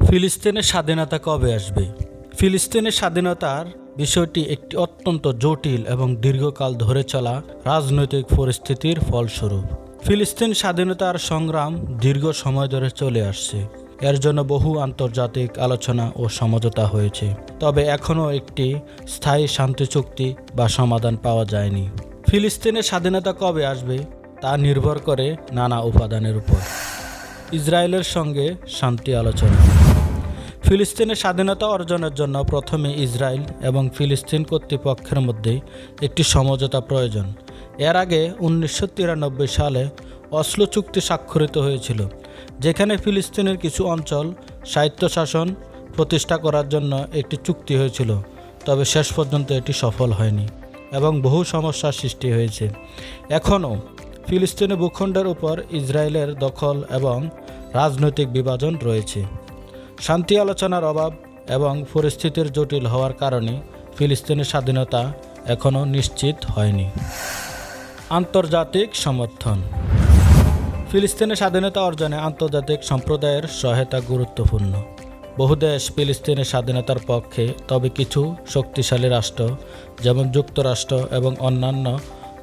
ফিলিস্তিনের স্বাধীনতা কবে আসবে? ফিলিস্তিনের স্বাধীনতার বিষয়টি একটি অত্যন্ত জটিল এবং দীর্ঘকাল ধরে চলা রাজনৈতিক পরিস্থিতির ফলস্বরূপ। ফিলিস্তিন স্বাধীনতার সংগ্রাম দীর্ঘ সময় ধরে চলে আসছে। এর জন্য বহু আন্তর্জাতিক আলোচনা ও সমঝোতা হয়েছে। তবে এখনও একটি স্থায়ী শান্তি চুক্তি বা সমাধান পাওয়া যায়নি। ফিলিস্তিনের স্বাধীনতা কবে আসবে তা নির্ভর করে নানা উপাদানের উপর। ইসরায়েলের সঙ্গে শান্তি আলোচনা। ফিলিস্তিনের স্বাধীনতা অর্জনের জন্য প্রথমে ইসরায়েল এবং ফিলিস্তিন কর্তৃপক্ষের মধ্যে একটি সমঝোতা প্রয়োজন। এর আগে উনিশশো তিরানব্বই সালে অসলো চুক্তি স্বাক্ষরিত হয়েছিল, যেখানে ফিলিস্তিনের কিছু অঞ্চল স্বায়ত্তশাসন প্রতিষ্ঠা করার জন্য একটি চুক্তি হয়েছিল, তবে শেষ পর্যন্ত এটি সফল হয়নি এবং বহু সমস্যার সৃষ্টি হয়েছে। এখনও ফিলিস্তিনি ভূখণ্ডের উপর ইসরায়েলের দখল এবং রাজনৈতিক বিভাজন রয়েছে। শান্তি আলোচনার অভাব এবং পরিস্থিতির জটিল হওয়ার কারণে ফিলিস্তিনের স্বাধীনতা এখনও নিশ্চিত হয়নি। আন্তর্জাতিক সমর্থন। ফিলিস্তিনের স্বাধীনতা অর্জনে আন্তর্জাতিক সম্প্রদায়ের সহায়তা গুরুত্বপূর্ণ। বহু দেশ ফিলিস্তিনের স্বাধীনতার পক্ষে তবে কিছু শক্তিশালী রাষ্ট্র, যেমন যুক্তরাষ্ট্র এবং অন্যান্য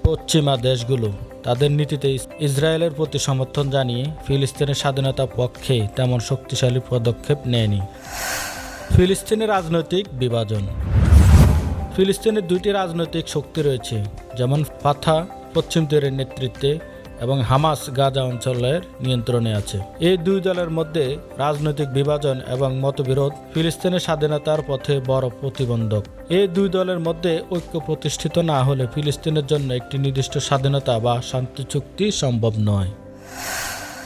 পশ্চিমা দেশগুলো। তাদের নীতিতে ইসরায়েলের প্রতি সমর্থন জানিয়ে ফিলিস্তিনের স্বাধীনতা পক্ষে তেমন শক্তিশালী পদক্ষেপ নেয়নি। ফিলিস্তিনের রাজনৈতিক বিভাজন। ফিলিস্তিনের দুইটি রাজনৈতিক শক্তি রয়েছে, যেমন ফাথা, পশ্চিম তীরের নেতৃত্বে এবং হামাস গাজা অঞ্চলের নিয়ন্ত্রণে আছে। এই দুই দলের মধ্যে রাজনৈতিক বিভাজন এবং মতবিরোধ ফিলিস্তিনের স্বাধীনতার পথে বড় প্রতিবন্ধক। এই দুই দলের মধ্যে ঐক্য প্রতিষ্ঠিত না হলে ফিলিস্তিনের জন্য একটি নির্দিষ্ট স্বাধীনতা বা শান্তি চুক্তি সম্ভব নয়।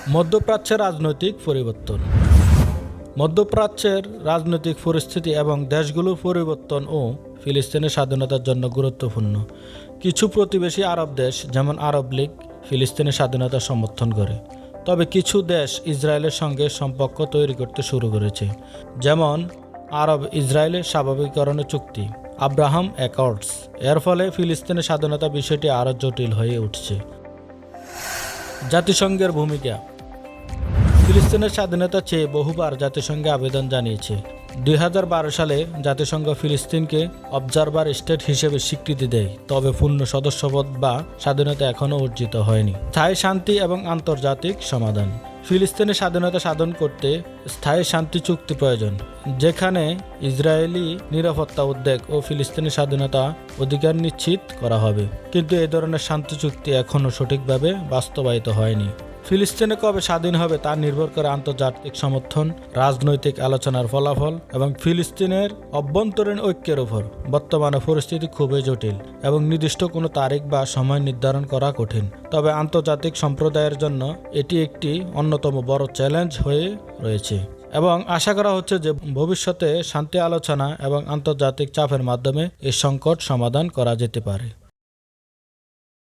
মধ্যপ্রাচ্যের রাজনৈতিক পরিবর্তন। মধ্যপ্রাচ্যের রাজনৈতিক পরিস্থিতি এবং দেশগুলোর পরিবর্তন ও ফিলিস্তিনের স্বাধীনতার জন্য গুরুত্বপূর্ণ। কিছু প্রতিবেশী আরব দেশ, যেমন আরব লীগ ফিলিস্তিনের স্বাধীনতা সমর্থন করে। তবে কিছু দেশ ইসরায়েলের সঙ্গে সম্পর্ক তৈরি করতে শুরু করেছে, যেমন আরব ইসরায়েলের স্বাভাবিকরণের চুক্তি, আব্রাহাম অ্যাকর্ডস। এর ফলে ফিলিস্তিনের স্বাধীনতা বিষয়টি আরও জটিল হয়ে উঠছে। জাতিসংঘের ভূমিকা। ফিলিস্তিনের স্বাধীনতা চেয়ে বহুবার জাতিসংঘে আবেদন জানিয়েছে। দুই হাজার বারো সালে জাতিসংঘ ফিলিস্তিনকে অবজারভার স্টেট হিসেবে স্বীকৃতি দেয়, তবে পূর্ণ সদস্যপদ বা স্বাধীনতা এখনও অর্জিত হয়নি। স্থায়ী শান্তি এবং আন্তর্জাতিক সমাধান। ফিলিস্তিনের স্বাধীনতা সাধন করতে স্থায়ী শান্তি চুক্তি প্রয়োজন, যেখানে ইসরায়েলি নিরাপত্তা উদ্বেগ ও ফিলিস্তিনের স্বাধীনতা অধিকার নিশ্চিত করা হবে। কিন্তু এ ধরনের শান্তি চুক্তি এখনও সঠিকভাবে বাস্তবায়িত হয়নি। ফিলিস্তিনে কবে স্বাধীন হবে তা নির্ভর করে আন্তর্জাতিক সমর্থন, রাজনৈতিক আলোচনার ফলাফল এবং ফিলিস্তিনের অভ্যন্তরীণ ঐক্যের উপর। বর্তমানে পরিস্থিতি খুবই জটিল এবং নির্দিষ্ট কোনো তারিখ বা সময় নির্ধারণ করা কঠিন। তবে আন্তর্জাতিক সম্প্রদায়ের জন্য এটি একটি অন্যতম বড় চ্যালেঞ্জ হয়ে রয়েছে এবং আশা করা হচ্ছে যে ভবিষ্যতে শান্তি আলোচনা এবং আন্তর্জাতিক চাপের মাধ্যমে এই সংকট সমাধান করা যেতে পারে।